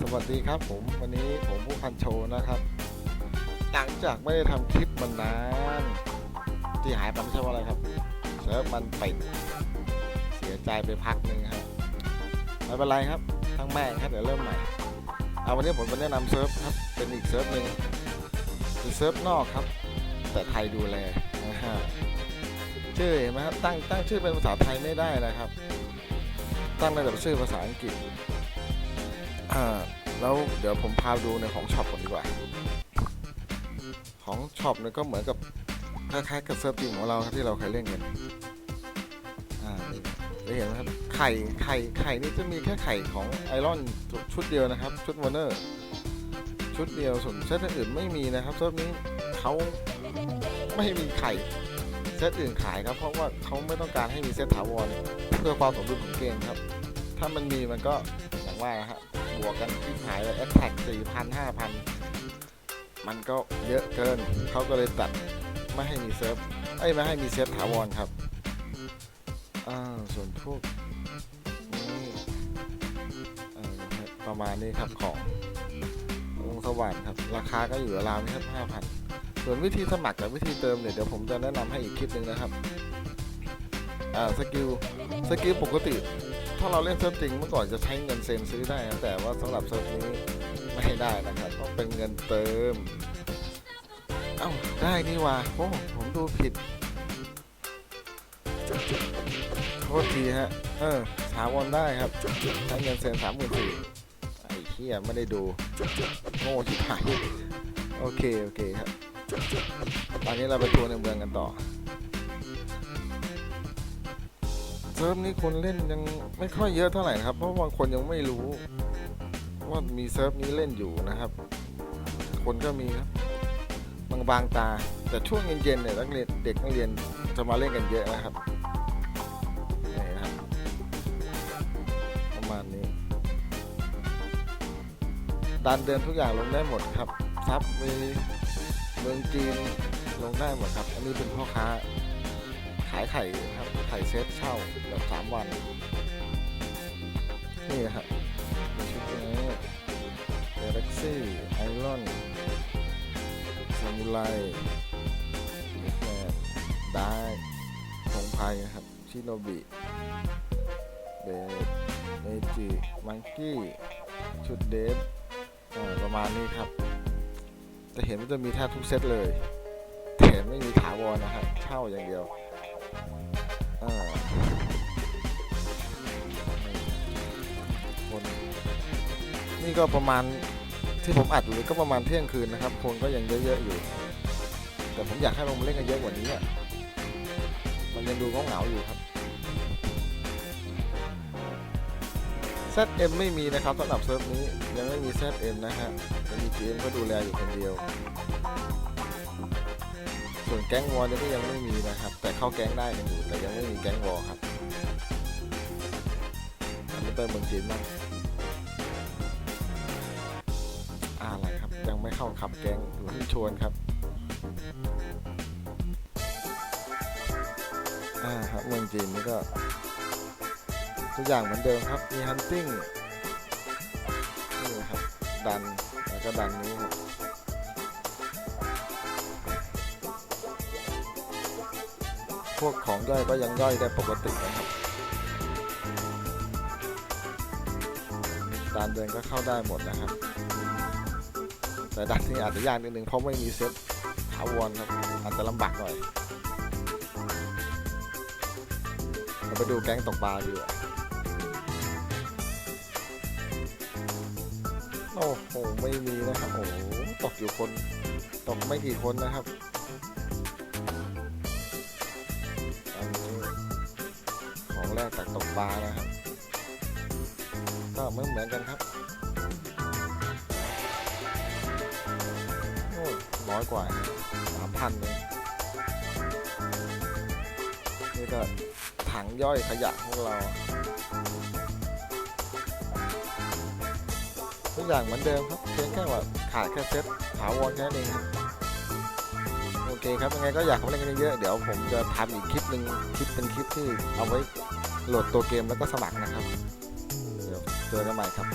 สวัสดีครับผมวันนี้ผมผู้พันโชนะครับ หลังจากไม่ได้ทำคลิปมานาน ที่หายไปไม่ใช่ว่าอะไรครับเซิร์ฟมันปิดเสียใจไปพักหนึ่งครับไม่เป็นไรครับทั้งแม่ครับเดี๋ยวเริ่มใหม่เอาวันนี้ผมจะแนะนำเซิร์ฟครับเป็นอีกเซิร์ฟหนึ่งเป็นเซิร์ฟนอกครับ แต่ไทยดูแลนะฮะชื่อเห็นไหมครับตั้งตั้งชื่อเป็นภาษาไทยไม่ได้นะครับ ตั้งได้แต่ชื่อภาษาอังกฤษ อ่าแล้วเดี๋ยวผมพาดูในของช็อปก่อนดีกว่า ของช็อปเนี่ยก็เหมือนกับคล้ายๆกับเซิร์ฟจริงของเราครับที่เราเคยเล่นกันอ่าได้เห็นไหมครับ ไข่ ไข่ ไข่นี่จะมีแค่ไข่ของไอรอนชุดเดียวนะครับ ชุดวอร์เนอร์ ชุดเดียวส่วนเซตอื่นไม่มีนะครับเซิร์ฟนี้เขาไม่มีไข่เซตอื่นขายครับ เพราะว่าเขาไม่ต้องการให้มีเซตถาวรเพื่อความสมดุลของเกมครับ ถ้ามันมีมันก็อย่างว่านะฮะ บวกกันที่หายเลยแอตแทกสี่พันห้าพันมันก็เยอะเกินเขาก็เลยตัดไม่ให้มีเซิร์ฟไอ้ไม่ให้มีเซตถาวรครับอ่าส่วนพวกนี่ประมาณนี้ครับของวงสว่างครับ ราคาก็อยู่ราวนี้ครับห้าพันส่วนวิธีสมัครกับวิธีเติมเนี่ยเดี๋ยวผมจะแนะนำให้อีกคลิปหนึ่งนะครับอ่าสกิลสกิลปกติ ถ้าเราเล่นเซิร์ฟจริงเมื่อก่อนจะใช้เงินเซ็นซื้อได้นะแต่ว่าสำหรับเซิร์ฟนี้ไม่ได้นะครับต้องเป็นเงินเติม เอ้าได้นี่ว่าโอ้ผมดูผิดโทษทีฮะ เออถาวรได้ครับใช้เงินเซ็นสามหมื่นสี่ไอ้เหี้ยไม่ได้ดูโง่ที่หายโอเค โอเคครับ ตอนนี้เราไปทัวร์ในเมืองกันต่อ เซิร์ฟนี้คนเล่นยังไม่ค่อยเยอะเท่าไหร่นะครับ เพราะบางคนยังไม่รู้ ว่ามีเซิร์ฟนี้เล่นอยู่นะครับ คนก็มีครับบางบางตา แต่ช่วงเย็นๆเนี่ยนักเรียนเด็กนักเรียนจะมาเล่นกันเยอะนะครับนี่ครับประมาณนี้ดันเดินทุกอย่างลงได้หมดครับซับมีเมืองจีนลงได้หมดครับ อันนี้เป็นพ่อค้า ขายไข่ครับไข่เซตเช่าแบบสามวัน นี่นะครับชุดนี้เกล็กซี่ไอรอนซามูไรแมนได้พงไพนะครับ ชิโนบิเบเมจิมังกี้ ชุดเดฟอ่าประมาณนี้ครับ จะเห็นว่าจะมีแทบทุกเซตเลยแต่ไม่มีถาวรนะครับ เช่าอย่างเดียว นี่ก็ประมาณที่ผมอัดอยู่ก็ประมาณเที่ยงคืนนะครับ คนก็ยังเยอะๆอยู่ แต่ผมอยากให้ลงมาเล่นกันเยอะกว่านี้อะมันยังดูเหงาอยู่ครับ ZM ไม่มีนะครับสำหรับเซิร์ฟนี้ยังไม่มี ZM นะฮะจะมี GM ก็ดูแลอยู่คนเดียว ส่วนแก๊งวอลเนี่ยก็ยังไม่มีนะครับ แต่เข้าแก๊งได้กันอยู่แต่ยังไม่มีแก๊งวอลครับอันนี้ไปเมืองจีนบ้าง ไม่เข้าขับแก๊งอยู่ที่ชวนครับอ่าครับเมืองจีนนี่ก็ทุกอย่างเหมือนเดิมครับ มีฮันติ้งนี่ครับ ดัน แล้วก็ดันนี้ครับพวกของย่อยก็ยังย่อยได้ปกตินะครับการเดินก็เข้าได้หมดนะครับ แต่ดันนี่อาจจะยากนิดนึงเพราะไม่มีเซตถาวรครับอาจจะลำบากหน่อยเราไปดูแก๊งตกปลาดีกว่าโอ้โหไม่มีนะครับโอ้ตกอยู่คน ตกไม่กี่คนนะครับอันนี้ของแรกจากตกปลานะครับ ก็เหมือนเหมือนกันครับ อยกว่าสามพันเลยนี่ก็ถังย่อยขยะของเราทุกอย่างเหมือนเดิมครับเพียงแค่ว่าขาดแค่เซ็ตถาวรแค่นั้ครับโอเคครับยังไงก็อยากให้มาเล่นกันเยอะเดี๋ยวผมจะทำอีกคลิปหนึ่งคลิปเป็นคลิปที่เอาไว้โหลดตัวเกมแล้วก็สมัครนะครับ เดี๋ยวเจอกันใหม่ครับ